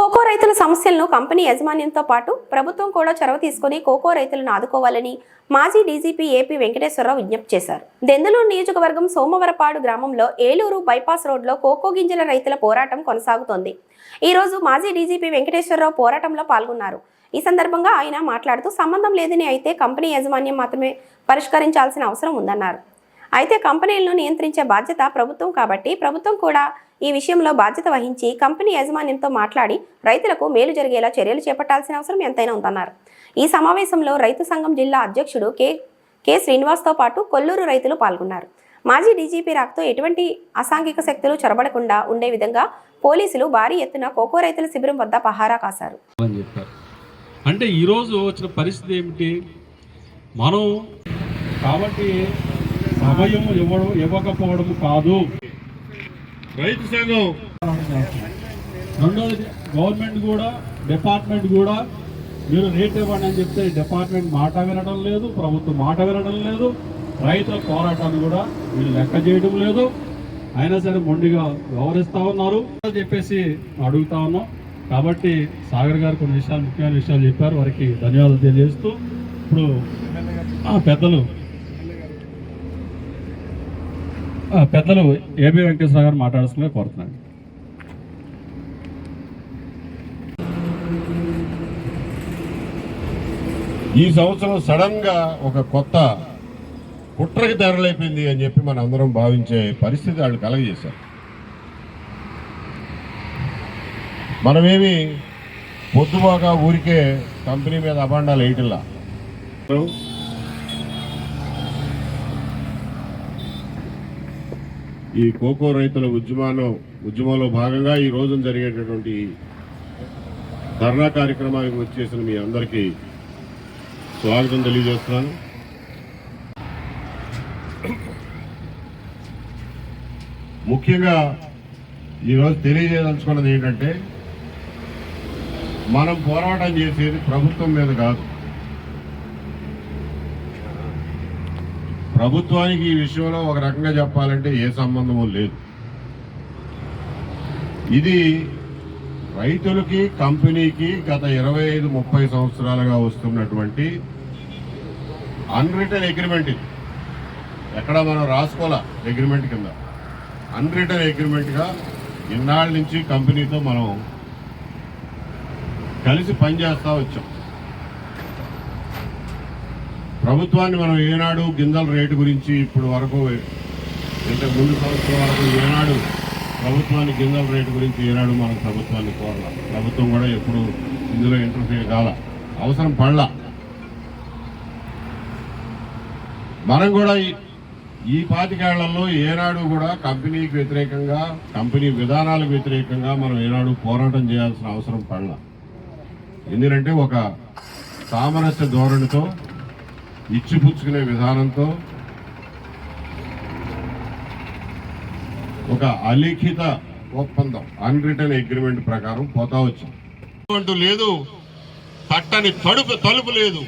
Cocoa రైతుల సమస్యలను company యాజమాన్యంతో పాటు ప్రభుత్వం కూడా చొరవ తీసుకుని కోకో రైతులను ఆదుకోవాలని మాజీ డీజీపీ ఏపీ వెంకటేశ్వరరావు విజ్ఞప్తి చేశారు. దెందలూరు నియోజకవర్గం సోమవరపాడు గ్రామంలో ఏలూరు బైపాస్ రోడ్లో కోకో గింజల రైతుల పోరాటం కొనసాగుతోంది. ఈ రోజు మాజీ డీజీపీ వెంకటేశ్వరరావు పోరాటంలో పాల్గొన్నారు. ఈ సందర్భంగా ఆయన మాట్లాడుతూ సంబంధం లేదని అయితే కంపెనీ యాజమాన్యం మాత్రమే పరిష్కరించాల్సిన అవసరం ఉందన్నారు. అయితే కంపెనీలను నియంత్రించే బాధ్యత ప్రభుత్వం కాబట్టి ప్రభుత్వం కూడా ఈ విషయంలో బాధ్యత వహించి కంపెనీ యాజమాన్యంతో మాట్లాడి రైతులకు మేలు జరిగేలా చర్యలు చేపట్టాల్సిన అవసరం ఎంతైనా ఉందన్నారు. ఈ సమావేశంలో రైతు సంఘం జిల్లా అధ్యక్షుడు కె కె శ్రీనివాస్తో పాటు కొల్లూరు రైతులు పాల్గొన్నారు. మాజీ డీజీపీ రాక్తో ఎటువంటి అసాంఘిక శక్తులు చొరబడకుండా ఉండే విధంగా పోలీసులు భారీ ఎత్తున కోకో రైతుల శిబిరం వద్ద పహారా కాశారు. అంటే ఈరోజు వచ్చిన పరిస్థితి ఏమిటి? మనం కాబట్టి సమయం ఇవ్వడం ఇవ్వకపోవడం కాదు. రైతు సంఘం. రెండోది గవర్నమెంట్ కూడా డిపార్ట్మెంట్ కూడా మీరు రేట్ ఇవ్వండి అని చెప్తే డిపార్ట్మెంట్ మాట వినడం లేదు ప్రభుత్వం మాట వినడం లేదు రైతుల పోరాటాన్ని కూడా వీళ్ళు లెక్క చేయడం లేదు. అయినా సరే మొండిగా వ్యవహరిస్తా ఉన్నారు. చెప్పేసి అడుగుతా ఉన్నాం. కాబట్టి సాగర్ గారు కొన్ని విషయాలు ముఖ్యమైన విషయాలు చెప్పారు. వారికి ధన్యవాదాలు తెలియజేస్తూ ఇప్పుడు ఆ పెద్దలు ఆ పెద్దలు ఏబి వెంకటేశ్వర గారు మాట్లాడుతున్నా కోరుతున్నాను. ఈ సంవత్సరం సడన్గా ఒక కొత్త కుట్రకి తెరలైపోయింది అని చెప్పి మన అందరం భావించే పరిస్థితి వాళ్ళు కలగజేశారు. మనమేమి పొద్దుబాగా ఊరికే కంపెనీ మీద అభాండాలు వేయటంలా? ఈ కోకో రైతుల ఉద్యమాన్ని ఉద్యమంలో భాగంగా ఈ రోజున జరిగేటటువంటి ధర్నా కార్యక్రమానికి వచ్చేసిన మీ అందరికీ స్వాగతం తెలియజేస్తున్నాను. ముఖ్యంగా ఈరోజు తెలియజేయదలుచుకున్నది ఏంటంటే మనం పోరాటం చేసేది ప్రభుత్వం మీద కాదు. ప్రభుత్వానికి ఈ విషయంలో ఒక రకంగా చెప్పాలంటే ఏ సంబంధము లేదు. ఇది రైతులకి కంపెనీకి గత ఇరవై ఐదు ముప్పై సంవత్సరాలుగా వస్తున్నటువంటి అన్రిటర్న్ అగ్రిమెంట్ ఇది. ఎక్కడ మనం రాసుకోవాలా అగ్రిమెంట్ కింద? అన్రిటర్న్ అగ్రిమెంట్గా ఇన్నాళ్ళ నుంచి కంపెనీతో మనం కలిసి పనిచేస్తూ వచ్చాం. ప్రభుత్వాన్ని మనం ఏనాడు గింజల రేటు గురించి ఇప్పుడు వరకు ఇంతకు ముందు సంవత్సరం వరకు ఏనాడు ప్రభుత్వానికి గింజల రేటు గురించి ఏనాడు మనం ప్రభుత్వాన్ని కోరలా. ప్రభుత్వం కూడా ఎప్పుడు ఇందులో ఇంటర్ఫీర్ కాల. అవసరం పడలా. మనం కూడా ఈ- ఈ పాతికేళ్ళలో ఏనాడు కూడా కంపెనీకి వ్యతిరేకంగా కంపెనీ విధానాలకు వ్యతిరేకంగా మనం ఏనాడు పోరాటం చేయాల్సిన అవసరం పడలా. ఎందుకంటే ఒక సామరస్య ధోరణితో ఇచ్చిపుచ్చుకునే విధానంతో ఒక అలిఖిత ఒప్పందం అన్రిటర్న్ అగ్రిమెంట్ ప్రకారం పోతా వచ్చింది. అంటూ లేదు పట్టని తడుపు తలుపు లేదు.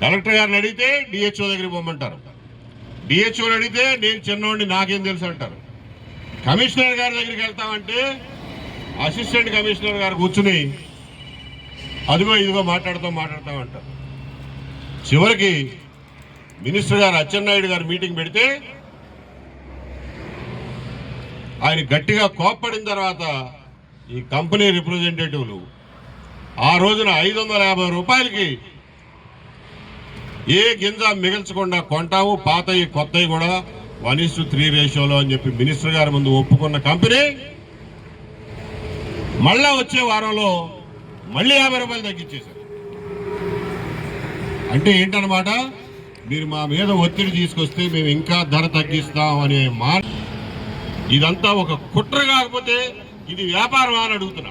కలెక్టర్ గారిని అడిగితే డిహెచ్ఓ దగ్గరికి పొమ్మంటారు డిహెచ్ఓని అడిగితే నేను చిన్నోడిని నాకేం తెలుసు అంటారు. కమిషనర్ గారి దగ్గరికి వెళ్తామంటే అసిస్టెంట్ కమిషనర్ గారు కూర్చుని అదిగో ఇదిగో మాట్లాడతాం మాట్లాడతాం అంటారు చివరికి మినిస్టర్ గారు అచ్చెన్నాయుడు గారు మీటింగ్ పెడితే ఆయన గట్టిగా కోప్పడిన తర్వాత ఈ కంపెనీ రిప్రజెంటేటివ్లు ఆ రోజున ఐదు వందల యాభై రూపాయలకి ఏ గింజ మిగల్చకుండా కొంటాము పాతవి కొత్తవి కూడా వన్ ఇస్ త్రీ రేషియోలో అని చెప్పి మినిస్టర్ గారి ముందు ఒప్పుకున్న కంపెనీ మళ్ళా వచ్చే వారంలో మళ్ళీ యాభై రూపాయలు తగ్గించేశారు. అంటే ఏంటన్నమాట? మీరు మా మీద ఒత్తిడి తీసుకొస్తే మేము ఇంకా ధర తగ్గిస్తాం అనే మాట ఇదంతా ఒక కుట్ర కాకపోతే ఇది వ్యాపారం అని అడుగుతున్నా.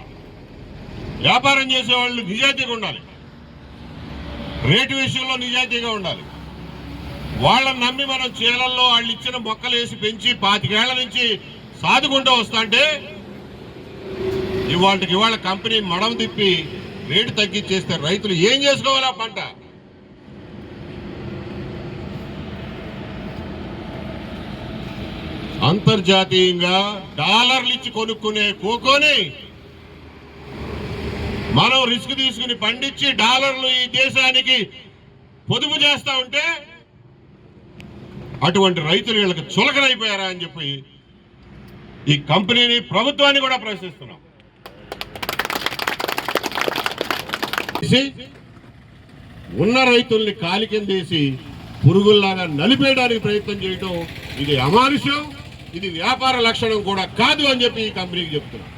వ్యాపారం చేసేవాళ్ళు నిజాయితీగా ఉండాలి. రేటు విషయంలో నిజాయితీగా ఉండాలి. వాళ్ళని నమ్మి మనం చీలల్లో వాళ్ళు ఇచ్చిన మొక్కలు వేసి పెంచి పాతికేళ్ళ నుంచి సాదుకుంటూ వస్తాంటే ఇవాళకి ఇవాళ కంపెనీ మడం తిప్పి రేటు తగ్గించేస్తే రైతులు ఏం చేసుకోవాలి ఆ పంట? అంతర్జాతీయంగా డాలర్లు ఇచ్చి కొనుక్కునే కోకోని మనం రిస్క్ తీసుకుని పండించి డాలర్లు ఈ దేశానికి పొదుపు చేస్తా ఉంటే అటువంటి రైతులు వీళ్ళకి చులకనైపోయారా అని చెప్పి ఈ కంపెనీని ప్రభుత్వాన్ని కూడా ప్రశ్నిస్తున్నాం. చేసి ఉన్న రైతుల్ని కాలి కిందేసి పురుగుల్లాగా నలిపేయడానికి ప్రయత్నం చేయటం ఇది అమానుష్యం ఇది వ్యాపార లక్షణం కూడా కాదు అని చెప్పి ఈ కంపెనీకి చెప్తున్నారు